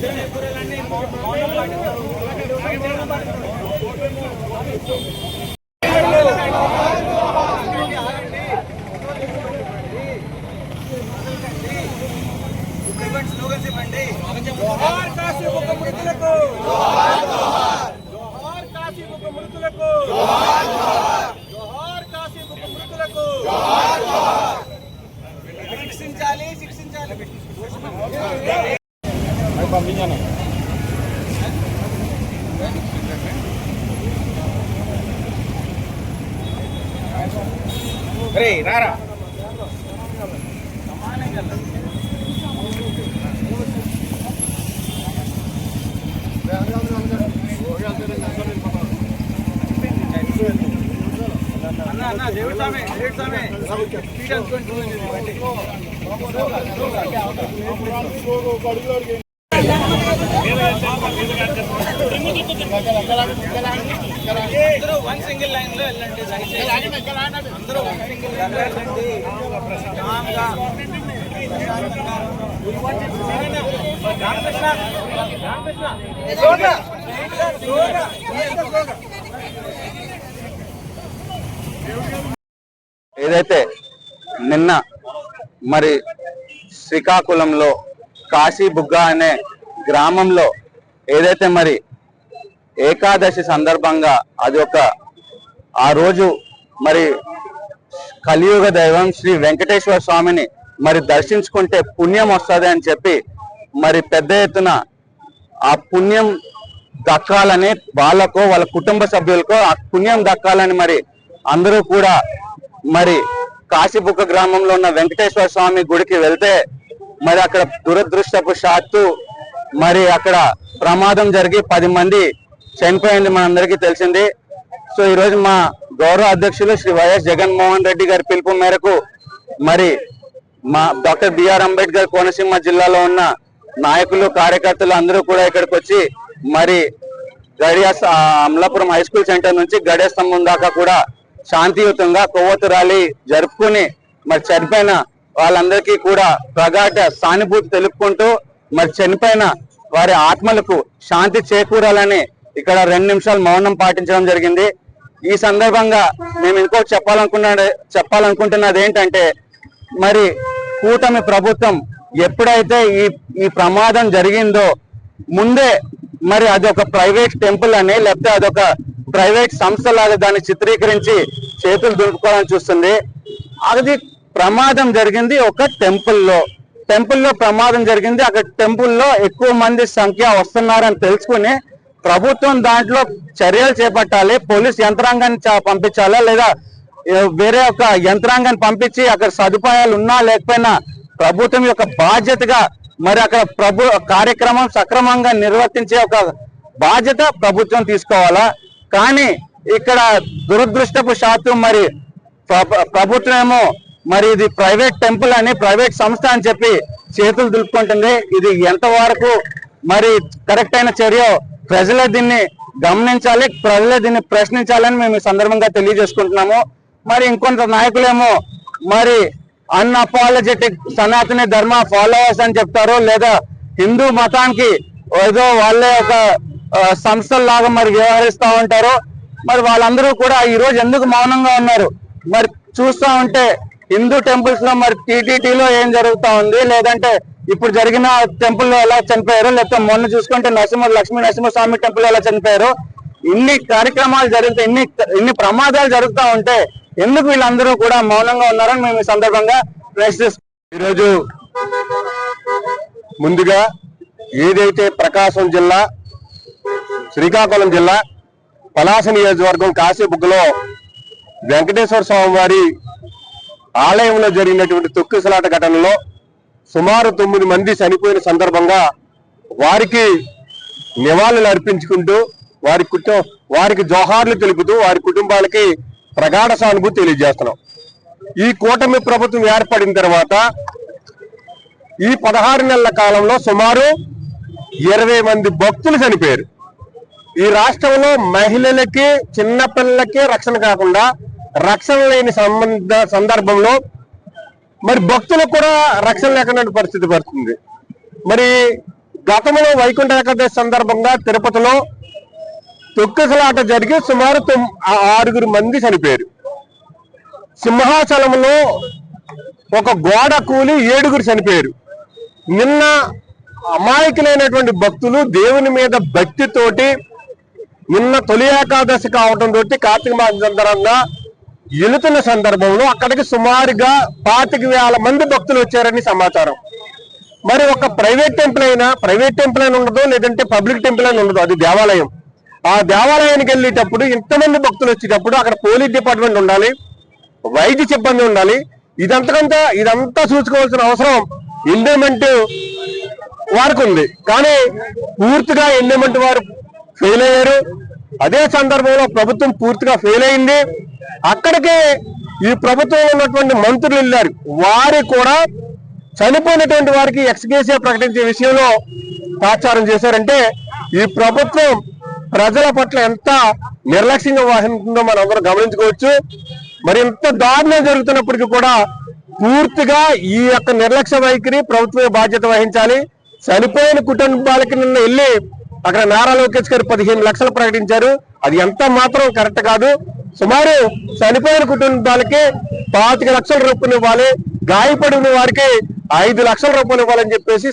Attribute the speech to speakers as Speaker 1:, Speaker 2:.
Speaker 1: జోహార్ కాశీ ఒక మృతులకు జోహార్ కాశీ ఒక మృతులకు జోహార్ కాశీ ఒక మృతులకు శిక్షించాలి శిక్షించాలి రే రారా. అన్న అన్న దేవుడి సామే దేవుడి సామే స్పీడ్ అనుకోండి అందరూ వన్ సింగిల్ లైన్లో వెళ్ళండి అందరూ వన్ సింగిల్ లైన్లో వెళ్ళండి రామకృష్ణ
Speaker 2: ఏదైతే నిన్న మరి శ్రీకాకుళంలో కాశీ బుగ్గ అనే గ్రామంలో ఏదైతే మరి ఏకాదశి సందర్భంగా అది ఒక ఆ రోజు మరి కలియుగ దైవం శ్రీ వెంకటేశ్వర స్వామిని మరి దర్శించుకుంటే పుణ్యం వస్తుంది అని చెప్పి మరి పెద్ద ఎత్తున ఆ పుణ్యం దక్కాలని వాళ్ళకో వాళ్ళ కుటుంబ సభ్యులకో ఆ పుణ్యం దక్కాలని మరి అందరూ కూడా మరి కాశీబుక్క గ్రామంలో ఉన్న వెంకటేశ్వర స్వామి గుడికి వెళ్తే మరి అక్కడ దురదృష్టపు షాత్తు మరి అక్కడ ప్రమాదం జరిగి పది మంది చనిపోయింది మనందరికీ తెలిసింది. సో ఈరోజు మా గౌరవ అధ్యక్షులు శ్రీ వైఎస్ జగన్మోహన్ రెడ్డి గారి పిలుపు మేరకు మరి మా డాక్టర్ బిఆర్ అంబేద్కర్ కోనసీమ జిల్లాలో ఉన్న నాయకులు కార్యకర్తలు అందరూ కూడా ఇక్కడికి వచ్చి మరి గడియ అమలాపురం హై స్కూల్ సెంటర్ నుంచి గడియ స్తంభం దాకా కూడా శాంతియుతంగా కొవ్వొత్తు ర్యాలీ జరుపుకుని మరి చనిపోయిన వాళ్ళందరికీ కూడా ప్రగాఢ సానుభూతి తెలుపుకుంటూ మరి చనిపోయిన వారి ఆత్మలకు శాంతి చేకూరాలని ఇక్కడ రెండు నిమిషాలు మౌనం పాటించడం జరిగింది. ఈ సందర్భంగా మేము ఇంకోటి చెప్పాలనుకున్నా చెప్పాలనుకుంటున్నది ఏంటంటే మరి కూటమి ప్రభుత్వం ఎప్పుడైతే ఈ ఈ ప్రమాదం జరిగిందో ముందే మరి అది ఒక ప్రైవేట్ టెంపుల్ అని లేకపోతే అదొక ప్రైవేట్ సంస్థ లాగా దాన్ని చిత్రీకరించి చేతులు దులుపుకోవాలని చూస్తుంది. అది ప్రమాదం జరిగింది ఒక టెంపుల్లో. టెంపుల్లో ప్రమాదం జరిగింది. అక్కడ టెంపుల్లో ఎక్కువ మంది సంఖ్య వస్తున్నారని తెలుసుకుని ప్రభుత్వం దాంట్లో చర్యలు చేపట్టాలి. పోలీస్ యంత్రాంగాన్ని పంపించాలా లేదా వేరే ఒక యంత్రాంగాన్ని పంపించి అక్కడ సదుపాయాలు ఉన్నా లేకపోయినా ప్రభుత్వం యొక్క బాధ్యతగా మరి అక్కడ ప్రభు కార్యక్రమం సక్రమంగా నిర్వర్తించే ఒక బాధ్యత ప్రభుత్వం తీసుకోవాలా? కానీ ఇక్కడ దురదృష్టపు శాతం మరి ప్ర- ప్రభుత్వం ఏమో మరి ఇది ప్రైవేట్ టెంపుల్ అని ప్రైవేట్ సంస్థ అని చెప్పి చేతులు దులుపుకుంటుంది. ఇది ఎంత వరకు మరి కరెక్ట్ అయిన చర్య ప్రజలే దీన్ని గమనించాలి ప్రజలే దీన్ని ప్రశ్నించాలని మేము ఈ సందర్భంగా తెలియజేసుకుంటున్నాము. మరి ఇంకొంత నాయకులేమో మరి అన్అపాలజెటిక్ సనాతన ధర్మ ఫాలోవర్స్ అని చెప్తారు లేదా హిందూ మతానికి ఏదో వాళ్ళే ఒక ఆ, సంస్థల్లాగా మరి వ్యవహరిస్తూ ఉంటారు మరి వాళ్ళందరూ కూడా ఈ రోజు ఎందుకు మౌనంగా ఉన్నారు? మరి చూస్తా ఉంటే హిందూ టెంపుల్స్లో మరి టీటీటీలో ఏం జరుగుతా ఉంది? లేదంటే ఇప్పుడు జరిగిన టెంపుల్లో ఎలా చనిపోయారు? లేకపోతే మొన్న చూసుకుంటే నరసింహ లక్ష్మీ నరసింహస్వామి టెంపుల్ ఎలా చనిపోయారు? ఇన్ని కార్యక్రమాలు జరుగుతాయి ఇన్ని ఇన్ని ప్రమాదాలు జరుగుతూ ఉంటే ఎందుకు వీళ్ళందరూ కూడా మౌనంగా ఉన్నారని మేము ఈ సందర్భంగా ప్రశ్నిస్తాం
Speaker 3: ఈరోజు ముందుగా ఏదైతే ప్రకాశం జిల్లా శ్రీకాకుళం జిల్లా పలాస నియోజకవర్గం కాశీబుగ్గలో వెంకటేశ్వర స్వామి వారి ఆలయంలో జరిగినటువంటి తొక్కిసలాట ఘటనలో సుమారు తొమ్మిది మంది చనిపోయిన సందర్భంగా వారికి నివాళులు అర్పించుకుంటూ వారి కుటుంబ వారికి జోహార్లు తెలుపుతూ వారి కుటుంబాలకి ప్రగాఢ సానుభూతి తెలియజేస్తున్నాం. ఈ కూటమి ప్రభుత్వం ఏర్పడిన తర్వాత ఈ పదహారు నెలల కాలంలో సుమారు ఇరవై మంది భక్తులు చనిపోయారు. ఈ రాష్ట్రంలో మహిళలకి చిన్నపిల్లలకి రక్షణ కాకుండా రక్షణ లేని సంబంధ సందర్భంలో మరి భక్తులకు కూడా రక్షణ లేకుండా పరిస్థితి పడుతుంది. మరి గతంలో వైకుంఠ ఏకాదశి సందర్భంగా తిరుపతిలో తొక్కిసలాట జరిగి సుమారు ఆరుగురు మంది చనిపోయారు. సింహాచలంలో ఒక గోడ కూలి ఏడుగురు చనిపోయారు. నిన్న అమాయకులైనటువంటి భక్తులు దేవుని మీద భక్తితోటి నిన్న తొలి ఏకాదశి కావటం తోటి కార్తీక మాసం సందర్భంగా వెళుతున్న సందర్భంలో అక్కడికి సుమారుగా పాతిక వేల మంది భక్తులు వచ్చారని సమాచారం. మరి ఒక ప్రైవేట్ టెంపుల్ అయినా ప్రైవేట్ టెంపుల్ అయినా ఉండదు లేదంటే పబ్లిక్ టెంపుల్ అయినా ఉండదు అది దేవాలయం. ఆ దేవాలయానికి వెళ్ళేటప్పుడు ఇంతమంది భక్తులు వచ్చేటప్పుడు అక్కడ పోలీస్ డిపార్ట్మెంట్ ఉండాలి వైద్య సిబ్బంది ఉండాలి. ఇదంతకంతా ఇదంతా చూసుకోవాల్సిన అవసరం ఎండోమెంట్ వారికి ఉంది. కానీ పూర్తిగా ఎండోమెంట్ వారు ఫెయిల్ అయ్యారు. అదే సందర్భంలో ప్రభుత్వం పూర్తిగా ఫెయిల్ అయింది. అక్కడికి ఈ ప్రభుత్వం ఉన్నటువంటి మంత్రులు వెళ్ళారు. వారు కూడా చనిపోయినటువంటి వారికి ఎక్స్గేసియా ప్రకటించే విషయంలో తాత్సారం చేశారంటే ఈ ప్రభుత్వం ప్రజల పట్ల ఎంత నిర్లక్ష్యంగా వహిస్తుందో మనం అందరం గమనించుకోవచ్చు. మరి ఇంత దారుణం జరుగుతున్నప్పటికీ కూడా పూర్తిగా ఈ యొక్క నిర్లక్ష్య వైఖరి ప్రభుత్వమే బాధ్యత వహించాలి. చనిపోయిన కుటుంబాలకి నిన్న వెళ్ళి అక్కడ నారా లోకేష్ గారు పదిహేను లక్షలు ప్రకటించారు. అది ఎంత మాత్రం కరెక్ట్ కాదు. సుమారు చనిపోయిన కుటుంబాలకి పాతిక లక్షల రూపాయలు ఇవ్వాలి. గాయపడిన వారికి ఐదు లక్షల రూపాయలు ఇవ్వాలని చెప్పేసి